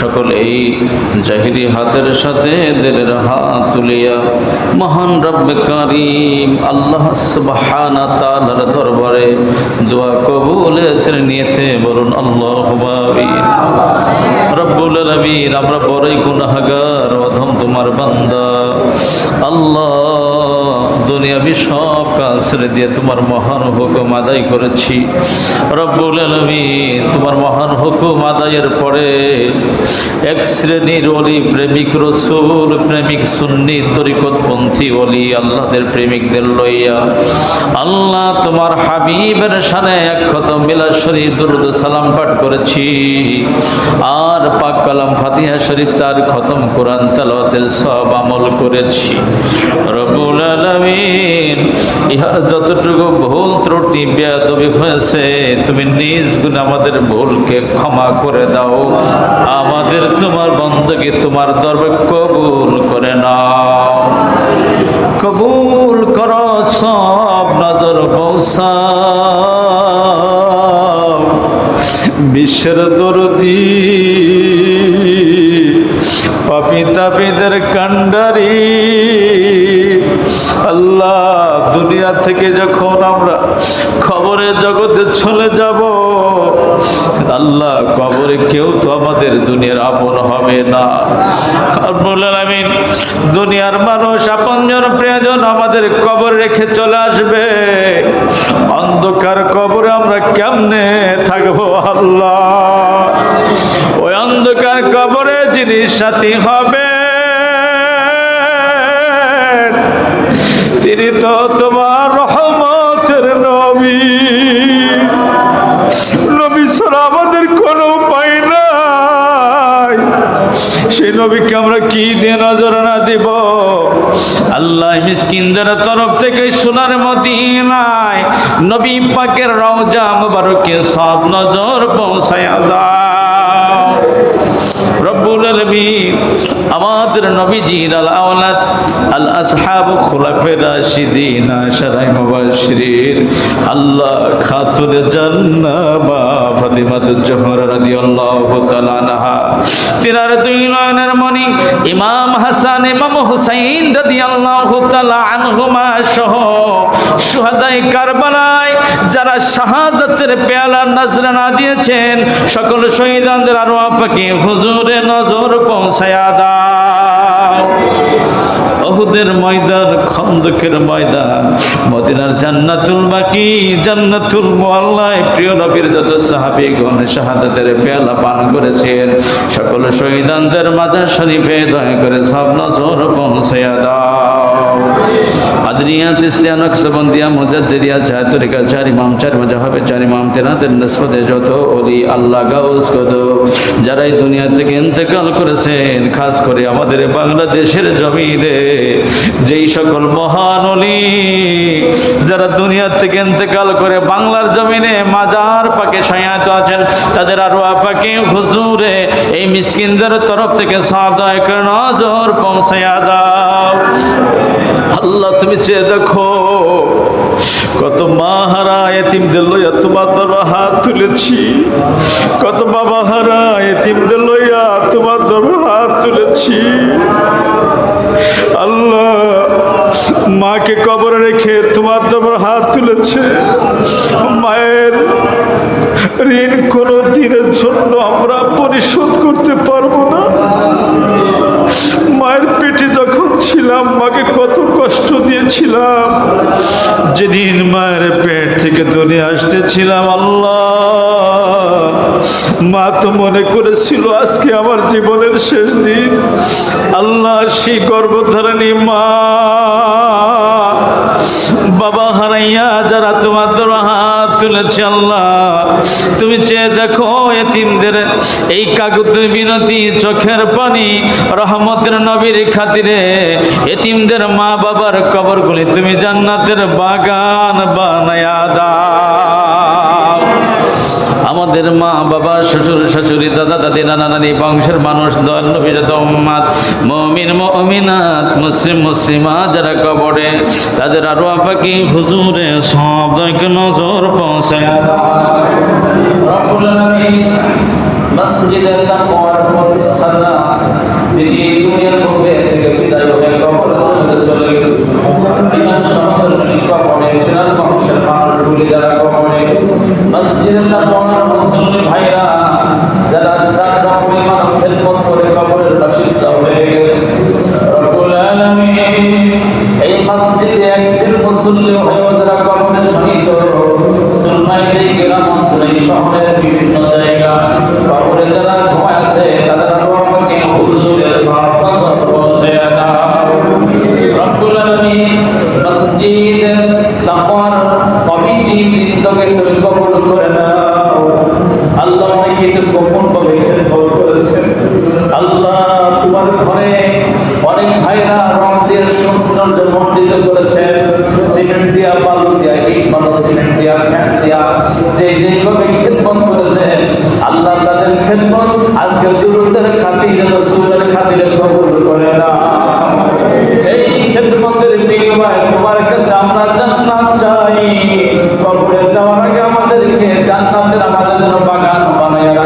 সকল এই জাহিরি হাতের সাথে দিলের হাত তুলিয়া মহান রব্বে কারিম আল্লাহ সুবহানা তাআলার দরবারে দোয়া কবুলের নিয়েতে বলুন আল্লাহ রব্বুল আলামিন, আমরা বড়ই গুনাহগার অধম তোমার বান্দা। আল্লাহ দুনিয়াবি সব কাজ ছেড়ে দিয়ে তোমার মহান হুকুম আদায় করেছি। রব্বুল আলামিন, তোমার মহান হুকুম আদায়ের পরে এক শ্রেণির অলি, প্রেমিক রসুল, প্রেমিক সুন্নি, তরিকতপন্থী অলি, আল্লাহদের প্রেমিকদের লইয়া। আল্লাহ তোমার হাবিবের সানে এক খতম মিলা শরীফ, দুরুদ সালাম পাঠ করেছি। আর পাক কালাম ফাতিহা শরীফ চার খতম কোরআন তালাওয়াতের সব আমল করেছি। রবুল আলামিন ইহার যতটুকু ভুল ত্রুটি, বেয়াদবি হয়েছে, তুমি নিজ গুণ আমাদের ভুলকে ক্ষমা করে দাও। তোমার দরবে কবুল করে নাও। কবুল করো, সব নজর পৌঁছাও বিশ্বের দরদি, পাপি তাপিদের কান্ডারি আল্লাহ দুনিয়া থেকে যখন আমরা খবরের জগতে চলে যাব আল্লাহ, কবরে কেউ তো আমাদের দুনিয়ার আপন হবে না। আলামিন, দুনিয়ার মানুষ, আপনজন, প্রিয়জন আমাদের কবর রেখে চলে আসবে। অন্ধকার কবরে আমরা কেমনে থাকব আল্লাহ? ওই অন্ধকার কবরে যিনি সাথী হবে, তিনি তো তোমার সেই নবীকে আমরা কি দিয়ে নজরানা দিব? আল্লাহ মিসকিনদের তরফ থেকে সোনার মদিনায় নবী পাকের রওজা মুবারকে সব নজর পৌঁছায় দাও। আমাদের নবীজির আল আওলাদ, আল আসহাব রাশিদিন, আশারাই আল্লাহ খাতুন জান্নাহ, মা ফাতিমাতুজ জোহরা রাদিয়াল্লাহু তাআলা আনহা। তিনার দুই নয়নের মণি, ইমাম হাসান, ইমাম হুসাইন রাদিয়াল্লাহু তাআলা আনহুমা সহ সুহাদাই কারবালায় যারা শাহাদাতের পেয়ালা নজরানা দিয়েছেন, সকল শহীদানদের আরও আপাকে হুজুরে নজর পৌঁছায়া দাও অহুদের ময়দান, খন্দকের ময়দান। মদিনার জান্নাতুল বাকি, জান্নাতুল মোয়াল্লায়। প্রিয় নবীর যত সাহাবী গণ শাহাদাতের পেয়ালা পান করেছেন, সকল শহীদানদের মাজার শরীফে দয়া করে সব নজর পৌঁছে দাও। আদরিয়া তিসলিয়া নকশবন্দিয়া মুজাদ্দিদিয়া চার তরিকা চার ইমাম চার মজাহাবে চার ইমাম তেনাদের নসবতে যত অলি আল্লাহ গাউস কত যারা এই দুনিয়া থেকে ইন্তেকাল করেছেন, খাস করে আমাদের বাংলাদেশের জমিনে, যেই সকল মহান অলি যারা দুনিয়া থেকে ইন্তেকাল করে বাংলার জমিনে মাজার পাকে সয়াত আছেন, তাদের আরও পাকে হুজুরে, এই মিসকিনদের তরফ থেকে সাদায় নজর পৌঁছায়া দাও। আল্লাহ, তুমি চেয়ে দেখো, কত মা হারা এতিমদের লইয়া তোমার দরবার হাত তুলেছি। কত বাবা হারা এতিমদের লইয়া তোমার দরবার হাত তুলেছি। আল্লাহ মাকে কবরে রেখে তোমার দরবার হাত তুলেছে। মায়ের ঋণ কোনো দিনের জন্য আমরা পরিশোধ করতে পারব না। মায়ের পেটে যখন ছিলাম, মাকে কত কষ্ট দিয়েছিলাম যেদিন মায়ের পেট থেকে দুনিয়া আসতেছিলাম, আল্লাহ। মা তো মনে করেছিল, আজকে আমার জীবনের শেষ দিন। আল্লাহ সেই গর্ভধারণী মা। বাবা হারাইয়া যারা তোমার হাত তুলেছে আল্লাহ। তুমি চেয়ে দেখো এতিমদের, এই কাকুত বিনতি চোখের পানি, রহমতের নবীর খাতিরে এতিমদের মা বাবার কবরগুলি তুমি জান্নাতের বাগান বানায়া দাও। আমাদের মা, বাবা, শ্বশুর, শাশুড়ি, দাদা, দাদি, নানা, নানি, বংশের মানুষ মমিন, মমিনাত, মুসলিম, মুসলিমা, যারা কবরে, তাদের আরও আপাকি হুজুরে সব নজর পৌঁছে আল্লাহ অনেকে তো গোপন ভাবে খেদমত করেছেন। আল্লাহ তোমার ঘরে অনেক ভাইরা রং দিয়ে সৌন্দর্য মণ্ডিত করেছেন। সিমেন্ট দিয়া বালু দিয়া ইট, বালু, সিমেন্ট দিয়া ফ্যান দিয়া যে যেভাবে খেদমত করেছেন, আল্লাহ তাদের খেদমত আজকে দুরুদের খাতিরে, রসুলের খাতিরে কবুল করে না। এই খেদমতের বিনিময়ে তোমার কাছে আমরা জান্নাত চাই। কবরে যাওয়ার আগে আমাদেরকে জান্নাতের আমাদের জন্য বাগান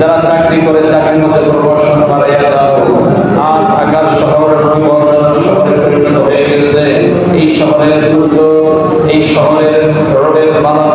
যারা চাকরি করে, চাকরির মধ্যে আর ঢাকার শহর বিপজ্জনক হয়ে গেছে। এই শহরের দুর্যোগ, এই শহরের রোডের বালা